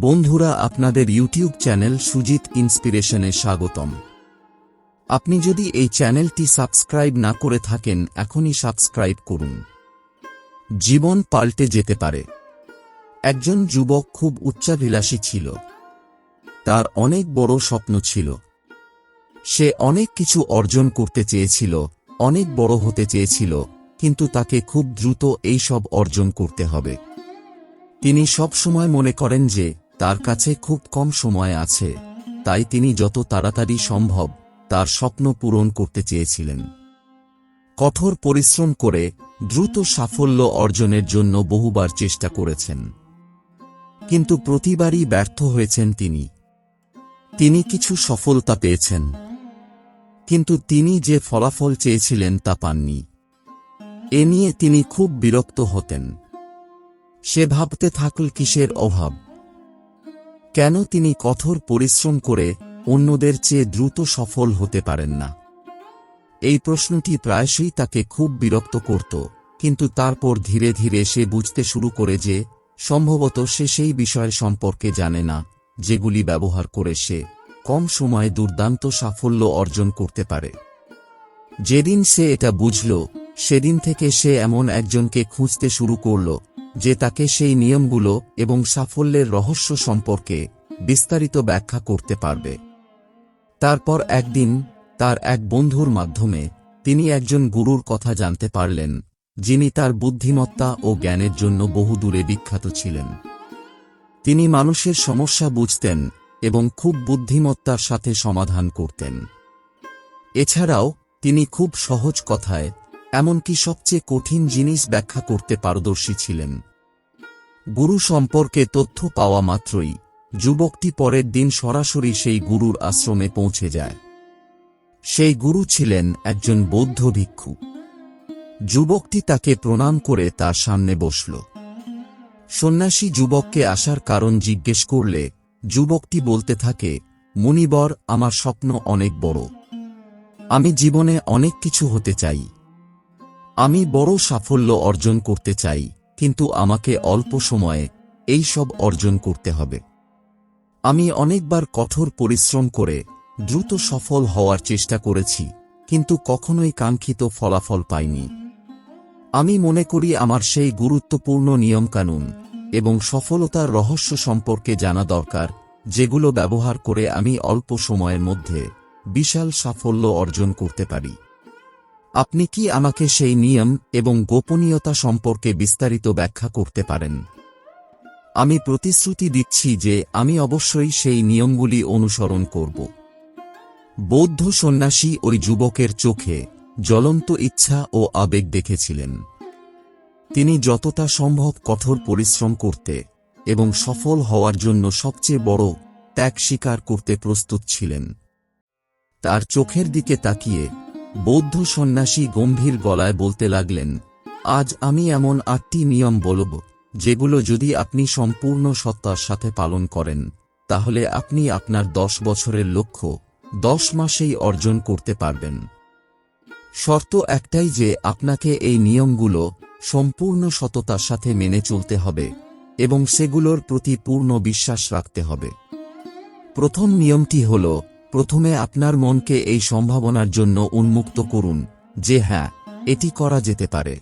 বন্ধুরা, আপনাদের YouTube channel Sujit ইন্সপিরেশনে স্বাগতম। আপনি যদি এই চ্যানেলটি সাবস্ক্রাইব না করে থাকেন, এখনই সাবস্ক্রাইব করুন। জীবন পাল্টে যেতে পারে। একজন যুবক খুব উচ্চাভিলাষী ছিল। তার অনেক বড় স্বপ্ন ছিল। সে অনেক কিছু অর্জন করতে চেয়েছিল, অনেক বড় হতে চেয়েছিল, কিন্তু তাকে খুব দ্রুত এই সব অর্জন করতে হবে। তিনি সব সময় মনে করেন যে তার কাছে খুব কম সময় আছে, তাই তিনি যত তাড়াতাড়ি সম্ভব তার স্বপ্ন পূরণ করতে চেয়েছিলেন। কঠোর পরিশ্রম করে দ্রুত সাফল্য অর্জনের জন্য বহুবার চেষ্টা করেছেন। কিন্তু প্রতিবারই ব্যর্থ হয়েছেন তিনি। তিনি কিছু সফলতা পেয়েছেন। কিন্তু তিনি যে ফলাফল চেয়েছিলেন তা পাননি। এ নিয়ে তিনি খুব বিরক্ত হতেন। সে ভাবতে থাকল কিসের অভাব? কেন তিনি কঠোর পরিশ্রম করে অন্যদের চেয়ে দ্রুত সফল হতে পারেন না? এই প্রশ্নটি প্রায়শই তাকে খুব বিরক্ত করত, কিন্তু তারপর ধীরে ধীরে সে বুঝতে শুরু করে যে, সম্ভবত সে সেই বিষয় সম্পর্কে জানে না, যেগুলি ব্যবহার করে সে কম সময়ে দুর্দান্ত সাফল্য অর্জন করতে পারে। যেদিন সে এটা বুঝল, সেদিন থেকে সে এমন একজনকে খুঁজতে শুরু করল যে তাকে সেই নিয়মগুলো এবং সাফল্যের রহস্য সম্পর্কে বিস্তারিত ব্যাখ্যা করতে পারবে। তারপর একদিন তার এক বন্ধুর মাধ্যমে তিনি একজন গুরুর কথা জানতে পারলেন, যিনি তার বুদ্ধিমত্তা ও জ্ঞানের জন্য বহুদূরে বিখ্যাত ছিলেন। তিনি মানুষের সমস্যা বুঝতেন এবং খুব বুদ্ধিমত্তার সাথে সমাধান করতেন। এছাড়াও তিনি খুব সহজ কথায় এমনকি সবচেয়ে কঠিন জিনিস ব্যাখ্যা করতে পারদর্শী ছিলেন। গুরু সম্পর্কে তথ্য পাওয়া মাত্রই যুবকটি পরের দিন সরাসরি সেই গুরুর আশ্রমে পৌঁছে যায়। সেই গুরু ছিলেন একজন বৌদ্ধ ভিক্ষু। যুবকটি তাকে প্রণাম করে তার সামনে বসল। সন্ন্যাসী যুবককে আসার কারণ জিজ্ঞেস করলে যুবকটি বলতে থাকে, মুনিবর, আমার স্বপ্ন অনেক বড়। আমি জীবনে অনেক কিছু হতে চাই। আমি বড় সাফল্য অর্জন করতে চাই, কিন্তু আমাকে অল্প সময়ে এই সব অর্জন করতে হবে। আমি অনেকবার কঠোর পরিশ্রম করে দ্রুত সফল হওয়ার চেষ্টা করেছি, কিন্তু কখনোই কাঙ্ক্ষিত ফলাফল পাইনি। আমি মনে করি আমার সেই গুরুত্বপূর্ণ নিয়মকানুন এবং সফলতার রহস্য সম্পর্কে জানা দরকার, যেগুলো ব্যবহার করে আমি অল্প সময়ের মধ্যে বিশাল সাফল্য অর্জন করতে পারি। আপনি কি আমাকে সেই নিয়ম এবং গোপনীয়তা সম্পর্কে বিস্তারিত ব্যাখ্যা করতে পারেন? আমি প্রতিশ্রুতি দিচ্ছি যে আমি অবশ্যই সেই নিয়মগুলি অনুসরণ করব। বৌদ্ধ সন্ন্যাসী ওই যুবকের চোখে জ্বলন্ত ইচ্ছা ও আবেগ দেখেছিলেন। তিনি যতটা সম্ভব কঠোর পরিশ্রম করতে এবং সফল হওয়ার জন্য সবচেয়ে বড় ত্যাগ স্বীকার করতে প্রস্তুত ছিলেন। তার চোখের দিকে তাকিয়ে বৌদ্ধ সন্ন্যাসী গম্ভীর গলায় বলতে লাগলেন, আজ আমি এমন আটটি নিয়ম বলব, যেগুলো যদি আপনি সম্পূর্ণ সত্তার সাথে পালন করেন, তাহলে আপনি আপনার দশ বছরের লক্ষ্য দশ মাসেই অর্জন করতে পারবেন। শর্ত একটাই যে আপনাকে এই নিয়মগুলো সম্পূর্ণ সততার সাথে মেনে চলতে হবে এবং সেগুলোর প্রতি পূর্ণ বিশ্বাস রাখতে হবে। প্রথম নিয়মটি হল প্রথমে আপনার মনকে এই সম্ভাবনার জন্য উন্মুক্ত করুন, যে হ্যাঁ এটি করা যেতে পারে।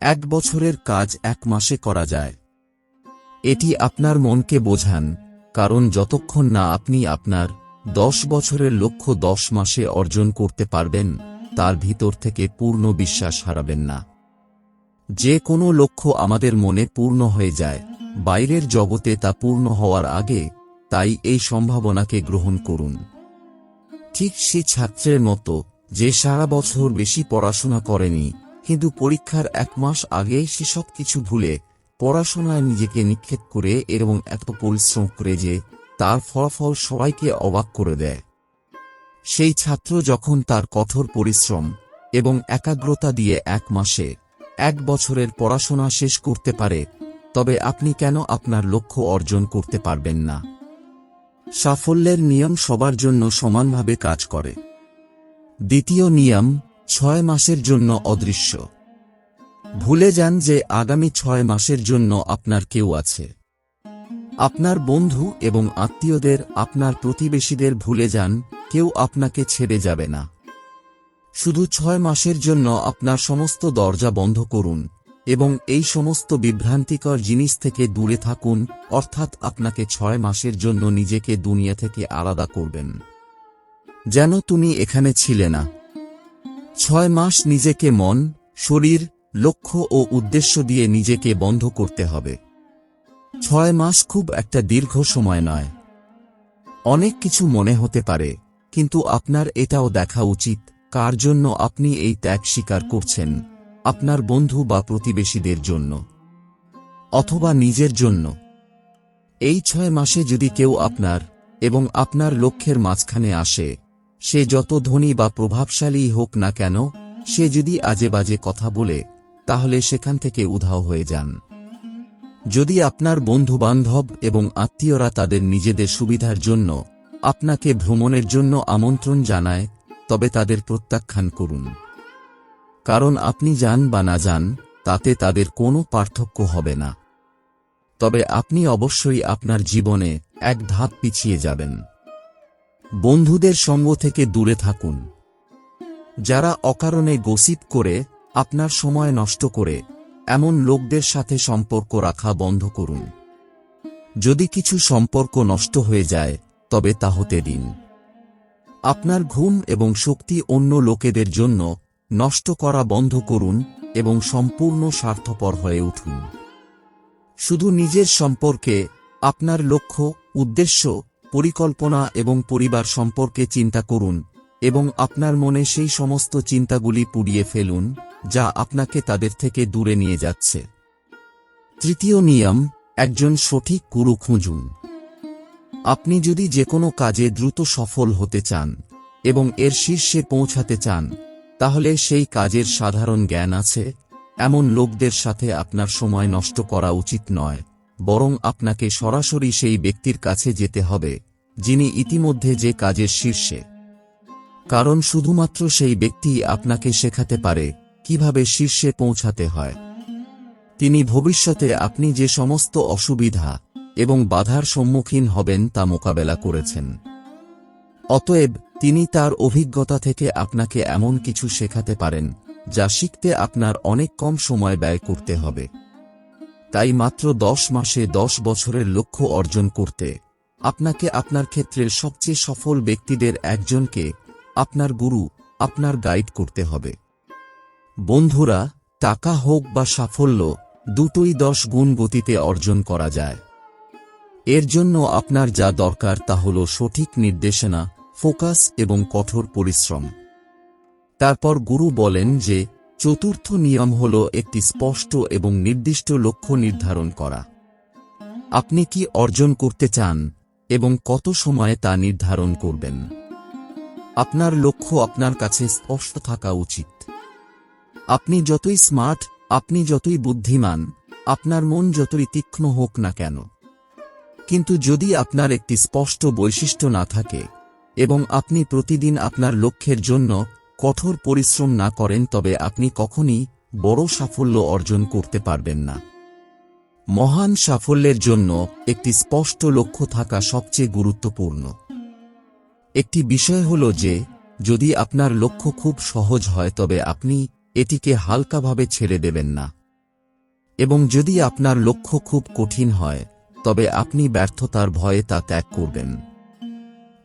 এক বছরের কাজ এক মাসে করা যায়। এটি আপনার মনকে বোঝান, কারণ যতক্ষণ না আপনি আপনার দশ বছরের লক্ষ্য দশ মাসে অর্জন করতে পারবেন, তার ভিতর থেকে পূর্ণ বিশ্বাস হারাবেন না। যে কোনো লক্ষ্য আমাদের মনে পূর্ণ হয়ে যায়, বাইরের জগতে তা পূর্ণ হওয়ার আগে, তাই এই সম্ভাবনাকে গ্রহণ করুন। ঠিক সে ছাত্রের মতো, যে সারা বছর বেশি পড়াশোনা করেনি, কিন্তু পরীক্ষার এক মাস আগে সে সব কিছু ভুলে, পড়াশোনায় নিজেকে নিক্ষেপ করে এবং এত পরিশ্রম করে যে, তার ফলাফল সবাইকে অবাক করে দেয়। সেই ছাত্র যখন তার কঠোর পরিশ্রম এবং একাগ্রতা দিয়ে এক মাসে, এক বছরের পড়াশোনা শেষ করতে পারে, তবে আপনি কেন আপনার লক্ষ্য অর্জন করতে পারবেন না? সাফল্যের নিয়ম সবার জন্য সমানভাবে কাজ করে। দ্বিতীয় নিয়ম, ছয় মাসের জন্য অদৃশ্য। ভুলে যান যে আগামী ছয় মাসের জন্য আপনার কেউ আছে। আপনার বন্ধু এবং আত্মীয়দের, আপনার প্রতিবেশীদের ভুলে যান, কেউ আপনাকে ছেড়ে যাবে না। শুধু ছয় মাসের জন্য আপনার সমস্ত দরজা বন্ধ করুন। এবং এই সমস্ত বিভ্রান্তিকর জিনিস থেকে দূরে থাকুন, অর্থাৎ আপনাকে ছয় মাসের জন্য নিজেকে দুনিয়া থেকে আলাদা করবেন। যেন তুমি এখানে ছিলে না। ছয় মাস নিজেকে মন, শরীর, লক্ষ্য ও উদ্দেশ্য দিয়ে নিজেকে বন্ধ করতে হবে। ছয় মাস খুব একটা দীর্ঘ সময় নয়। অনেক কিছু মনে হতে পারে, কিন্তু আপনার এটাও দেখা উচিত, কার জন্য আপনি এই ত্যাগ স্বীকার করছেন। আপনার বন্ধু বা প্রতিবেশীদের জন্য, অথবা নিজের জন্য। এই ছয় মাসে যদি কেউ আপনার এবং আপনার লক্ষ্যের মাঝখানে আসে, সে যত ধনী বা প্রভাবশালী হোক না কেন, সে যদি আজে বাজে কথা বলে, তাহলে সেখান থেকে উধাও হয়ে যান। যদি আপনার বন্ধুবান্ধব এবং আত্মীয়রা তাদের নিজেদের সুবিধার জন্য, আপনাকে ভ্রমণের জন্য আমন্ত্রণ জানায়, তবে তাদের প্রত্যাখ্যান করুন। কারণ আপনি যান বা না যান, তাতে তাদের কোনো পার্থক্য হবে না। তবে আপনি অবশ্যই আপনার জীবনে এক ধাপ পিছিয়ে যাবেন। বন্ধুদের সঙ্গ থেকে দূরে থাকুন। যারা অকারণে গসিপ করে, আপনার সময় নষ্ট করে, এমন লোকদের সাথে সম্পর্ক রাখা বন্ধ করুন। যদি কিছু সম্পর্ক নষ্ট হয়ে যায়, তবে তা হতে দিন। আপনার ঘুম এবং শক্তি অন্য লোকেদের জন্য নষ্ট করা বন্ধ করুন এবং সম্পূর্ণ স্বার্থপর হয়ে উঠুন। শুধু নিজের সম্পর্কে, আপনার লক্ষ্য, উদ্দেশ্য, পরিকল্পনা এবং পরিবার সম্পর্কে চিন্তা করুন এবং আপনার মনে সেই সমস্ত চিন্তাগুলি পুড়িয়ে ফেলুন যা আপনাকে তাদের থেকে দূরে নিয়ে যাচ্ছে। তৃতীয় নিয়ম, একজন সঠিক গুরু খুঁজুন। আপনি যদি যে কোনো কাজে দ্রুত সফল হতে চান এবং এর শীর্ষে পৌঁছাতে চান তাহলে সেই কাজের সাধারণ জ্ঞান আছে, এমন লোকদের সাথে আপনার সময় নষ্ট করা উচিত নয়, বরং আপনাকে সরাসরি সেই ব্যক্তির কাছে যেতে হবে, যিনি ইতিমধ্যে যে কাজের শীর্ষে। কারণ শুধুমাত্র সেই ব্যক্তি আপনাকে শেখাতে পারে, কীভাবে শীর্ষে পৌঁছাতে হয়। তিনি ভবিষ্যতে আপনি যে সমস্ত অসুবিধা এবং বাধার সম্মুখীন হবেন তা মোকাবেলা করেছেন। অতএব তিনি তার অভিজ্ঞতা থেকে আপনাকে এমন কিছু শেখাতে পারেন, যা শিখতে আপনার অনেক কম সময় ব্যয় করতে হবে। তাই মাত্র দশ মাসে দশ বছরের লক্ষ্য অর্জন করতে, আপনাকে আপনার ক্ষেত্রের সবচেয়ে সফল ব্যক্তিদের একজনকে আপনার গুরু, আপনার গাইড করতে হবে। বন্ধুরা, টাকা হোক বা সাফল্য, দুটোই দশ গুণ গতিতে অর্জন করা যায়। এর জন্য আপনার যা দরকার তা হল সঠিক নির্দেশনা ফোকাস এবং কঠোর পরিশ্রম। তারপর গুরু বলেন যে, চতুর্থ নিয়ম হল একটি স্পষ্ট এবং নির্দিষ্ট লক্ষ্য নির্ধারণ করা। আপনি কি অর্জন করতে চান এবং কত সময়ে তা নির্ধারণ করবেন? আপনার লক্ষ্য আপনার কাছে স্পষ্ট থাকা উচিত। আপনি যতই স্মার্ট, আপনি যতই বুদ্ধিমান, আপনার মন যতই তীক্ষ্ণ হোক না কেন। কিন্তু যদি আপনার একটি স্পষ্ট বৈশিষ্ট্য না থাকে এবং আপনি প্রতিদিন আপনার লক্ষ্যের জন্য কঠোর পরিশ্রম না করেন তবে আপনি কখনই বড় সাফল্য অর্জন করতে পারবেন না। মহান সাফল্যের জন্য একটি স্পষ্ট লক্ষ্য থাকা সবচেয়ে গুরুত্বপূর্ণ। একটি বিষয় হল যে, যদি আপনার লক্ষ্য খুব সহজ হয় তবে আপনি এটিকে হালকাভাবে ছেড়ে দেবেন না। এবং যদি আপনার লক্ষ্য খুব কঠিন হয়, তবে আপনি ব্যর্থতার ভয়ে তা ত্যাগ করবেন।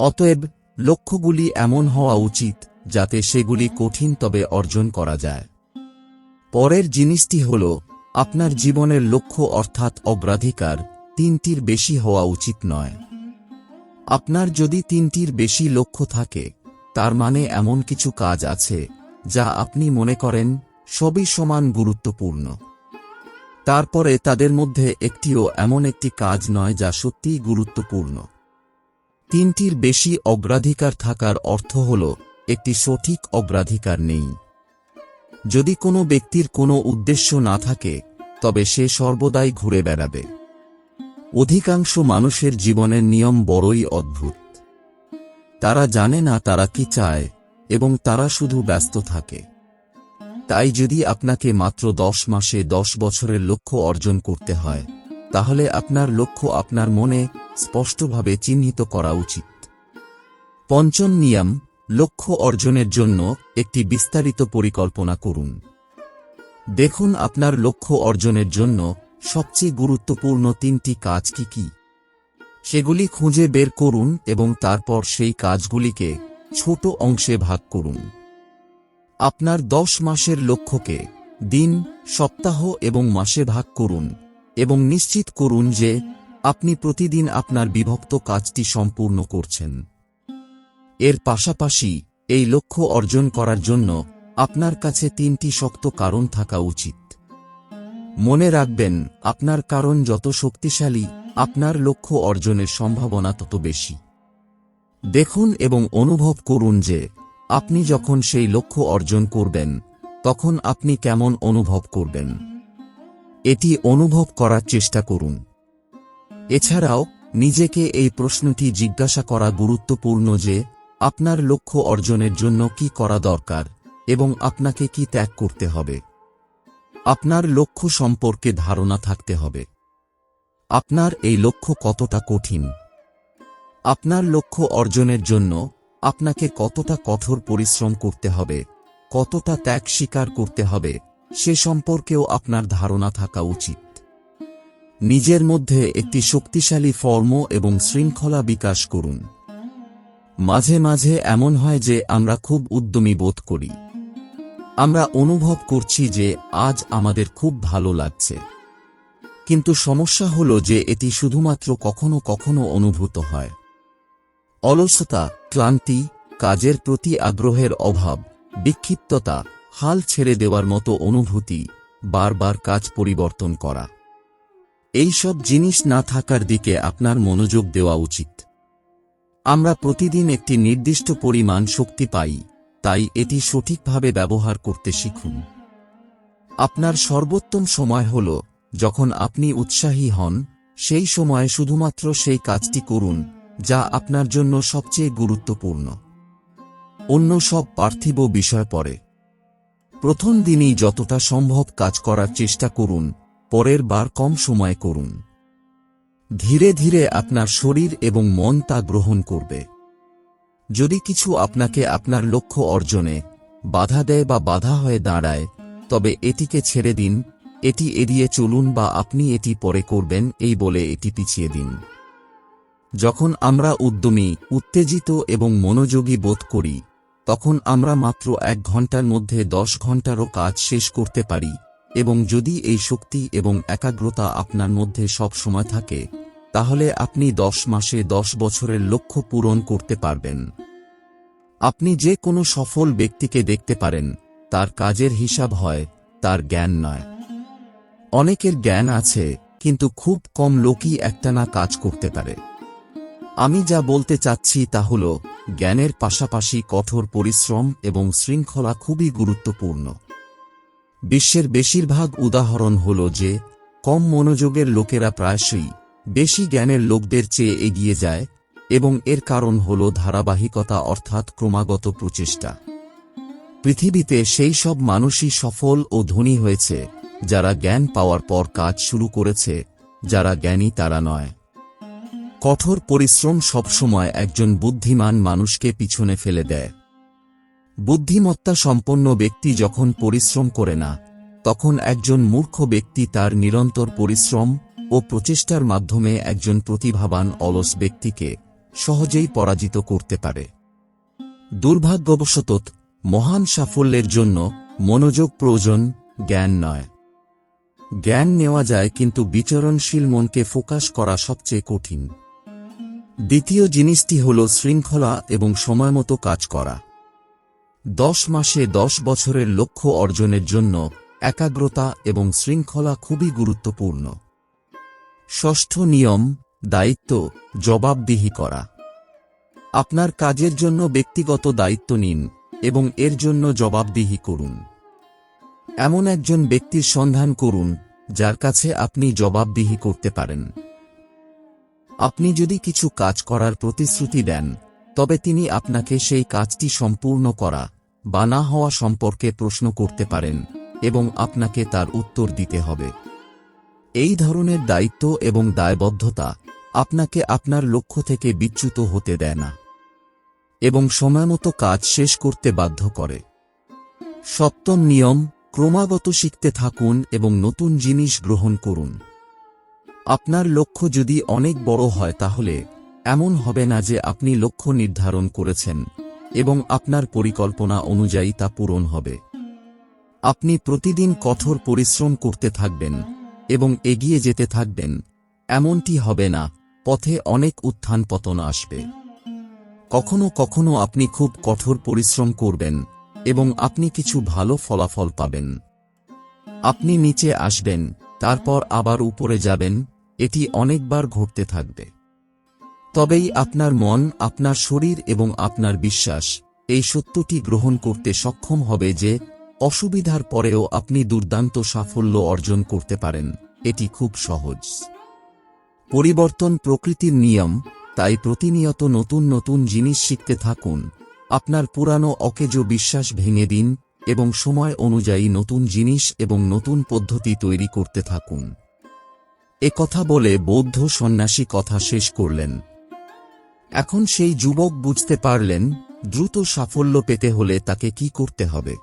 অতএব লক্ষ্যগুলি এমন হওয়া উচিত যাতে সেগুলি কঠিন তবে অর্জন করা যায়। পরের জিনিসটি হল, আপনার জীবনের লক্ষ্য অর্থাৎ অগ্রাধিকার তিনটির বেশি হওয়া উচিত নয়। আপনার যদি তিনটির বেশি লক্ষ্য থাকে, তার মানে এমন কিছু কাজ আছে যা আপনি মনে করেন সবই সমান গুরুত্বপূর্ণ। তারপরে তাদের মধ্যে একটিও এমন একটি কাজ নয় যা সত্যিই গুরুত্বপূর্ণ। তিনটির বেশি অগ্রাধিকার থাকার অর্থ হল, একটি সঠিক অগ্রাধিকার নেই। যদি কোনো ব্যক্তির কোনো উদ্দেশ্য না থাকে, তবে সে সর্বদাই ঘুরে বেড়াবে। অধিকাংশ মানুষের জীবনের নিয়ম বড়ই অদ্ভুত। তারা জানে না তারা কি চায়, এবং তারা শুধু ব্যস্ত থাকে। তাই যদি আপনাকে মাত্র দশ মাসে দশ বছরের লক্ষ্য অর্জন করতে হয় তাহলে আপনার লক্ষ্য আপনার মনে স্পষ্টভাবে চিহ্নিত করা উচিত। পঞ্চম নিয়ম, লক্ষ্য অর্জনের জন্য একটি বিস্তারিত পরিকল্পনা করুন। দেখুন আপনার লক্ষ্য অর্জনের জন্য সবচেয়ে গুরুত্বপূর্ণ তিনটি কাজ কি কি। সেগুলি খুঁজে বের করুন এবং তারপর সেই কাজগুলিকে ছোট অংশে ভাগ করুন। আপনার দশ মাসের লক্ষ্যকে দিন, সপ্তাহ এবং মাসে ভাগ করুন। এবং নিশ্চিত করুন যে আপনি প্রতিদিন আপনার বিভক্ত কাজটি সম্পূর্ণ করছেন। এর পাশাপাশি এই লক্ষ্য অর্জন করার জন্য আপনার কাছে তিনটি শক্ত কারণ থাকা উচিত। মনে রাখবেন, আপনার কারণ যত শক্তিশালী, আপনার লক্ষ্য অর্জনের সম্ভাবনা তত বেশি। দেখুন এবং অনুভব করুন যে আপনি যখন সেই লক্ষ্য অর্জন করবেন, তখন আপনি কেমন অনুভব করবেন। এটি অনুভব করার চেষ্টা করুন। এছাড়াও, নিজেকে এই প্রশ্নটি জিজ্ঞাসা করা গুরুত্বপূর্ণ যে, আপনার লক্ষ্য অর্জনের জন্য কি করা দরকার এবং আপনাকে কি ত্যাগ করতে হবে। আপনার লক্ষ্য সম্পর্কে ধারণা থাকতে হবে। আপনার এই লক্ষ্য কতটা কঠিন? আপনার লক্ষ্য অর্জনের জন্য আপনাকে কতটা কঠোর পরিশ্রম করতে হবে, কতটা ত্যাগ স্বীকার করতে হবে সে সম্পর্কেও আপনার ধারণা থাকা উচিত। নিজের মধ্যে একটি শক্তিশালী ফর্ম এবং শৃঙ্খলা বিকাশ করুন। মাঝে মাঝে এমন হয় যে আমরা খুব উদ্যমী বোধ করি। আমরা অনুভব করছি যে আজ আমাদের খুব ভালো লাগছে। কিন্তু সমস্যা হল যে এটি শুধুমাত্র কখনো কখনো অনুভূত হয়। অলসতা, ক্লান্তি, কাজের প্রতি আগ্রহের অভাব, বিক্ষিপ্ততা হাল ছেড়ে দেওয়ার মতো অনুভূতি বারবার কাজ পরিবর্তন করা। এইসব জিনিস না থাকার দিকে আপনার মনোযোগ দেওয়া উচিত। আমরা প্রতিদিন একটি নির্দিষ্ট পরিমাণ শক্তি পাই, তাই এটি সঠিকভাবে ব্যবহার করতে শিখুন। আপনার সর্বোত্তম সময় হল যখন আপনি উৎসাহী হন, সেই সময়ে শুধুমাত্র সেই কাজটি করুন, যা আপনার জন্য সবচেয়ে গুরুত্বপূর্ণ। অন্য সব পার্থিব বিষয় পরে প্রথম দিনই যতটা সম্ভব কাজ করার চেষ্টা করুন, পরের বার কম সময় করুন। ধীরে ধীরে আপনার শরীর এবং মন তা গ্রহণ করবে। যদি কিছু আপনাকে আপনার লক্ষ্য অর্জনে, বাধা দেয় বা বাধা হয়ে দাঁড়ায়, তবে এটিকে ছেড়ে দিন, এটি এড়িয়ে চলুন বা আপনি এটি পরে করবেন, এই বলে এটি পিছিয়ে দিন। যখন আমরা উদ্যমী, উত্তেজিত এবং মনোযোগী বোধ করি তখন আমরা মাত্র এক ঘণ্টার মধ্যে দশ ঘন্টারও কাজ শেষ করতে পারি। এবং যদি এই শক্তি এবং একাগ্রতা আপনার মধ্যে সব সময় থাকে, তাহলে আপনি দশ মাসে দশ বছরের লক্ষ্য পূরণ করতে পারবেন। আপনি যে কোনো সফল ব্যক্তিকে দেখতে পারেন, তার কাজের হিসাব হয়, তার জ্ঞান নয়। অনেকের জ্ঞান আছে, কিন্তু খুব কম লোকই একটানা কাজ করতে পারে। আমি যা বলতে চাচ্ছি তা হল জ্ঞানের পাশাপাশি কঠোর পরিশ্রম এবং শৃঙ্খলা খুবই গুরুত্বপূর্ণ। বিশ্বের বেশিরভাগ উদাহরণ হল যে, কম মনোযোগের লোকেরা প্রায়শই বেশি জ্ঞানের লোকদের চেয়ে এগিয়ে যায় এবং এর কারণ হল ধারাবাহিকতা অর্থাৎ ক্রমাগত প্রচেষ্টা। পৃথিবীতে সেই সব মানুষই সফল ও ধনী হয়েছে যারা জ্ঞান পাওয়ার পর কাজ শুরু করেছে, যারা জ্ঞানী তারা নয়। কঠোর পরিশ্রম সবসময় একজন বুদ্ধিমান মানুষকে পিছনে ফেলে দেয়। বুদ্ধিমত্তা সম্পন্ন ব্যক্তি যখন পরিশ্রম করে না, তখন একজন মূর্খ ব্যক্তি তার নিরন্তর পরিশ্রম ও প্রচেষ্টার মাধ্যমে একজন প্রতিভাবান অলস ব্যক্তিকে সহজেই পরাজিত করতে পারে। দুর্ভাগ্যবশত, মহান সাফল্যের জন্য মনোযোগ প্রয়োজন, জ্ঞান নয়। জ্ঞান নেওয়া যায় কিন্তু বিচরণশীল মনকে ফোকাস করা সবচেয়ে কঠিন। দ্বিতীয় জিনিসটি হল শৃঙ্খলা এবং সময়মতো কাজ করা। দশ মাসে দশ বছরের লক্ষ্য অর্জনের জন্য একাগ্রতা এবং শৃঙ্খলা খুবই গুরুত্বপূর্ণ। ষষ্ঠ নিয়ম, দায়িত্ব, জবাবদিহি করা। আপনার কাজের জন্য ব্যক্তিগত দায়িত্ব নিন এবং এর জন্য জবাবদিহি করুন। এমন একজন ব্যক্তির সন্ধান করুন, যার কাছে আপনি জবাবদিহি করতে পারেন। আপনি যদি কিছু কাজ করার প্রতিশ্রুতি দেন, তবে তিনি আপনাকে সেই কাজটি সম্পূর্ণ করা বা না হওয়া সম্পর্কে প্রশ্ন করতে পারেন এবং আপনাকে তার উত্তর দিতে হবে। এই ধরনের দায়িত্ব এবং দায়বদ্ধতা আপনাকে আপনার লক্ষ্য থেকে বিচ্যুত হতে দেয় না এবং সময়মতো কাজ শেষ করতে বাধ্য করে। সপ্তম নিয়ম, ক্রমাগত শিখতে থাকুন এবং নতুন জিনিস গ্রহণ করুন। আপনার লক্ষ্য যদি অনেক বড় হয় তাহলে, এমন হবে না যে আপনি লক্ষ্য নির্ধারণ করেছেন, এবং আপনার পরিকল্পনা অনুযায়ী তা পূরণ হবে। আপনি প্রতিদিন কঠোর পরিশ্রম করতে থাকবেন, এবং এগিয়ে যেতে থাকবেন, এমনটি হবে না, পথে অনেক উত্থান পতন আসবে। কখনো কখনো আপনি খুব কঠোর পরিশ্রম করবেন, এবং আপনি কিছু ভালো ফলাফল পাবেন। আপনি নিচে আসবেন, তারপর আবার উপরে যাবেন এটি অনেকবার ঘটতে থাকবে। তবেই আপনার মন, আপনার শরীর এবং আপনার বিশ্বাস এই সত্যটি গ্রহণ করতে সক্ষম হবে যে অসুবিধার পরেও আপনি দুর্দান্ত সাফল্য অর্জন করতে পারেন। এটি খুব সহজ। পরিবর্তন প্রকৃতির নিয়ম, তাই প্রতিনিয়ত নতুন নতুন জিনিস শিখতে থাকুন। আপনার পুরানো অকেজো বিশ্বাস ভেঙে দিন এবং সময় অনুযায়ী নতুন জিনিস এবং নতুন পদ্ধতি তৈরি করতে থাকুন। কথা বলে বৌদ্ধ সন্ন্যাসী কথা শেষ করলেন। এখন সেই যুবক বুঝতে পারলেন, দ্রুত সাফল্য পেতে হলে তাকে কি করতে হবে।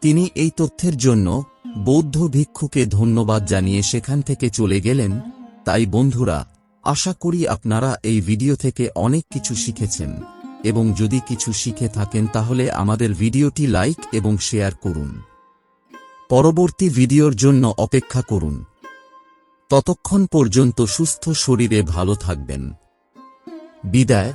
তিনি এই তথ্যের জন্য বৌদ্ধ ভিক্ষুকে ধন্যবাদ জানিয়ে সেখান থেকে চলে গেলেন। তাই বন্ধুরা, আশা করি আপনারা এই ভিডিও থেকে অনেক কিছু শিখেছেন। এবং যদি কিছু শিখে থাকেন তাহলে আমাদের ভিডিওটি লাইক এবং শেয়ার করুন। পরবর্তী ভিডিওর জন্য অপেক্ষা করুন। ততক্ষণ পর্যন্ত সুস্থ শরীরে ভালো থাকবেন। বিদায়।